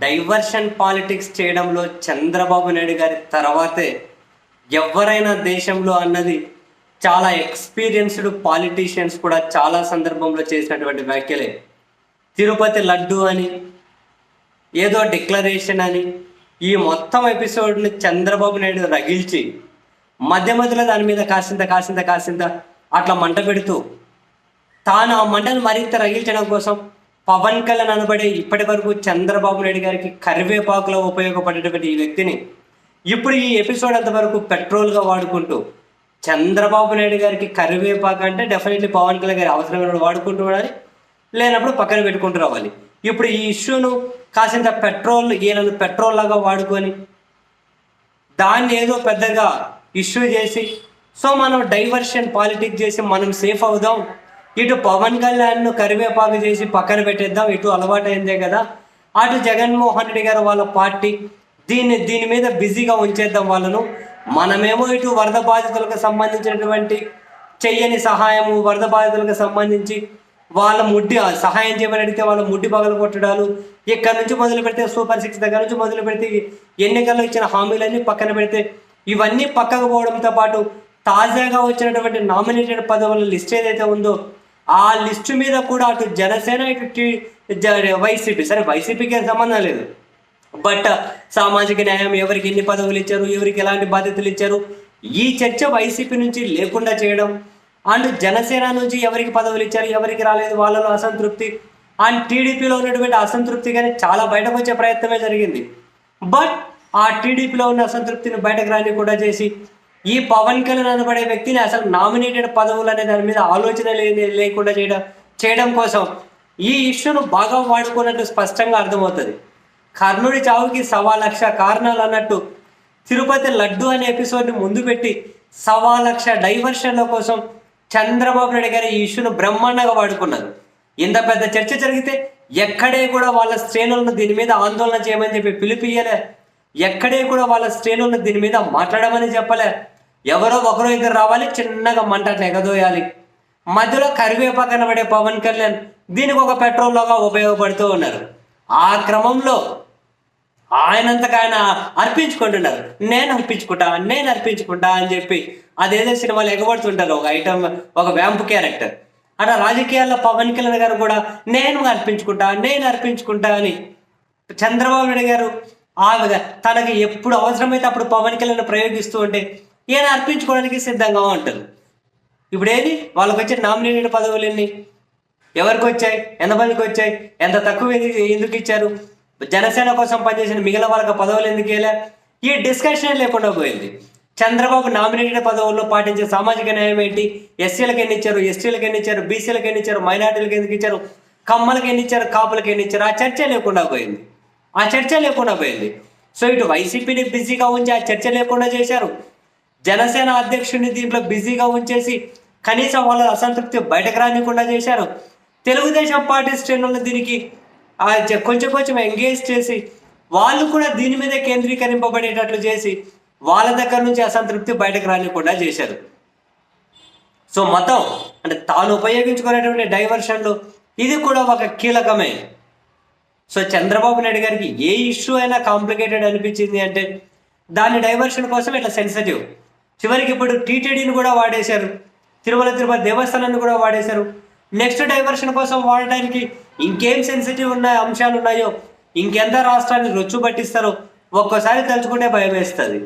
Diversion politics చేయడంలో చంద్రబాబు నాయుడు గారి తర్వాతే ఎవరైనా దేశంలో అన్నది చాలా ఎక్స్పీరియన్స్డ్ పాలిటీషియన్స్ కూడా చాలా సందర్భంలో చేసినటువంటి వ్యాఖ్యలే. తిరుపతి లడ్డు అని ఏదో డిక్లరేషన్ అని ఈ మొత్తం ఎపిసోడ్ని చంద్రబాబు నాయుడు రగిల్చి మధ్య మధ్యలో దాని మీద కాసింత కాసింత కాసింత అట్లా మంట పెడుతూ తాను ఆ మంటను మరింత రగిల్చడం కోసం పవన్ కళ్యాణ్ అనబడే ఇప్పటి వరకు చంద్రబాబు నాయుడు గారికి కరివేపాకులో ఉపయోగపడేటువంటి ఈ వ్యక్తిని ఇప్పుడు ఈ ఎపిసోడ్ అంతవరకు పెట్రోల్గా వాడుకుంటూ చంద్రబాబు నాయుడు గారికి కరివేపాకు అంటే డెఫినెట్లీ పవన్ కళ్యాణ్ గారి అవసరమైన వాడుకుంటూ ఉండాలి లేనప్పుడు పక్కన పెట్టుకుంటూ రావాలి. ఇప్పుడు ఈ ఇష్యూను కాసింత పెట్రోల్ ఈయనను పెట్రోల్ లాగా వాడుకొని దాన్ని ఏదో పెద్దగా ఇష్యూ చేసి సో మనం డైవర్షన్ పాలిటిక్స్ చేసి మనం సేఫ్ అవుదాం ఇటు పవన్ కళ్యాణ్ను కరివేపాకు చేసి పక్కన పెట్టేద్దాం. ఇటు అలవాటు అయిందే కదా. అటు జగన్మోహన్ రెడ్డి గారు వాళ్ళ పార్టీ. దీన్ని దీని మీద బిజీగా ఉంచేద్దాం వాళ్ళను. మనమేమో ఇటు వరద బాధితులకు సంబంధించినటువంటి చెయ్యని సహాయము వరద బాధితులకు సంబంధించి వాళ్ళ ముడ్డి సహాయం చేయమని అడిగితే వాళ్ళ ముడ్డి పగలు కొట్టడాలు. ఇక్కడ నుంచి మొదలు పెడితే సూపర్ సిక్స్ దగ్గర నుంచి మొదలు పెడితే ఎన్నికల్లో ఇచ్చిన హామీలన్నీ పక్కన పెడితే ఇవన్నీ పక్కకు పోవడంతో పాటు తాజాగా వచ్చినటువంటి నామినేటెడ్ పదవుల లిస్ట్ ఏదైతే ఉందో ఆ లిస్టు మీద కూడా అటు జనసేన ఇటు టీ- జ- వైసీపీ. సరే వైసీపీకి ఏం సంబంధం లేదు. బట్ సామాజిక న్యాయం ఎవరికి ఎన్ని పదవులు ఇచ్చారు ఎవరికి ఎలాంటి బాధ్యతలు ఇచ్చారు ఈ చర్చ వైసీపీ నుంచి లేకుండా చేయడం అండ్ జనసేన నుంచి ఎవరికి పదవులు ఇచ్చారు ఎవరికి రాలేదు వాళ్ళలో అసంతృప్తి అండ్ టీడీపీలో ఉన్నటువంటి అసంతృప్తి కానీ చాలా బయటకు వచ్చే ప్రయత్నమే జరిగింది. బట్ ఆ టీడీపీలో ఉన్న అసంతృప్తిని బయటకు రాని కూడా చేసి ఈ పవన్ కళ్యాణ్ అనబడే వ్యక్తిని అసలు నామినేటెడ్ పదవులు అనే దాని మీద ఆలోచన లేకుండా చేయడం చేయడం కోసం ఈ ఇష్యూను బాగా వాడుకున్నట్టు స్పష్టంగా అర్థమవుతుంది. కర్ణుడి చావుకి సవా లక్ష కారణాలు అన్నట్టు తిరుపతి లడ్డు అనే ఎపిసోడ్ని ముందు పెట్టి సవా లక్ష డైవర్షన్ల కోసం చంద్రబాబు నాయుడు గారు ఈ ఇష్యూను బ్రహ్మాండంగా వాడుకున్నారు. ఇంత పెద్ద చర్చ జరిగితే ఎక్కడే కూడా వాళ్ళ శ్రేణులను దీని మీద ఆందోళన చేయమని చెప్పి పిలిపియలే ఎక్కడే కూడా వాళ్ళ శ్రేణులను దీని మీద మాట్లాడమని చెప్పలే. ఎవరో ఒకరో ఇద్దరు రావాలి చిన్నగా మంట ఎగదోయాలి మధ్యలో కరివేపాకు కనబడే పవన్ కళ్యాణ్ దీనికి ఒక పెట్రోల్ లాగా ఉపయోగపడుతూ ఉన్నారు. ఆ క్రమంలో ఆయనంతగా ఆయన అర్పించుకుంటున్నారు. నేను అర్పించుకుంటా నేను అర్పించుకుంటా అని చెప్పి అదేదో సినిమాలు ఎగబడుతుంటారు. ఒక ఐటమ్ ఒక వ్యాంపు క్యారెక్టర్. అట్లా రాజకీయాల్లో పవన్ కళ్యాణ్ గారు కూడా నేను అర్పించుకుంటా నేను అర్పించుకుంటా అని చంద్రబాబు నాయుడు గారు ఆ తనకి ఎప్పుడు అవసరమైతే అప్పుడు పవన్ కళ్యాణ్ ప్రయోగిస్తూ ఉంటే ఈయన అర్పించుకోవడానికి సిద్ధంగా ఉంటారు. ఇప్పుడు ఏది వాళ్ళకి వచ్చే నామినేటెడ్ పదవులు ఎన్ని? ఎవరికి వచ్చాయి ఎంతమందికి వచ్చాయి ఎంత తక్కువ ఎందుకు ఇచ్చారు జనసేన కోసం పనిచేసిన మిగిలిన వాళ్ళకి పదవులు ఎందుకు వెళ్ళా ఈ డిస్కషన్ లేకుండా పోయింది. చంద్రబాబు నామినేటెడ్ పదవుల్లో పాటించే సామాజిక న్యాయం ఏంటి? ఎస్సీలకు ఎన్ని ఇచ్చారు? ఎస్టీలకు ఎన్ని ఇచ్చారు? బీసీలకు ఎన్ని ఇచ్చారు? మైనార్టీలకు ఎందుకు ఇచ్చారు? కమ్మలకు ఎన్ని ఇచ్చారు? కాపులకు ఎన్ని ఇచ్చారు? ఆ చర్చ లేకుండా పోయింది. ఆ చర్చ లేకుండా పోయింది. సో ఇటు వైసీపీని బిజీగా ఉంచి ఆ చర్చ లేకుండా చేశారు. జనసేన అధ్యక్షుడిని దీంట్లో బిజీగా ఉంచేసి కనీసం వాళ్ళ అసంతృప్తి బయటకు రానికుండా చేశారు. తెలుగుదేశం పార్టీ శ్రేణులను దీనికి కొంచెం కొంచెం ఎంగేజ్ చేసి వాళ్ళు కూడా దీని మీద కేంద్రీకరింపబడేటట్లు చేసి వాళ్ళ దగ్గర నుంచి అసంతృప్తి బయటకు రానికుండా చేశారు. సో మతం అంటే తాను ఉపయోగించుకునేటువంటి డైవర్షన్లు ఇది కూడా ఒక కీలకమే. సో చంద్రబాబు నాయుడు గారికి ఏ ఇష్యూ అయినా కాంప్లికేటెడ్ అనిపించింది అంటే దాని డైవర్షన్ కోసం ఇట్లా సెన్సిటివ్. చివరికి ఇప్పుడు టీటీడీని కూడా వాడేశారు. తిరుమల తిరుపతి దేవస్థానాన్ని కూడా వాడేశారు. నెక్స్ట్ డైవర్షన్ కోసం వాడటానికి ఇంకేం సెన్సిటివ్ ఉన్న అంశాలు ఉన్నాయో ఇంకెంత రాష్ట్రాన్ని రొచ్చు పట్టిస్తారో ఒక్కోసారి తలుచుకుంటే భయం వేస్తుంది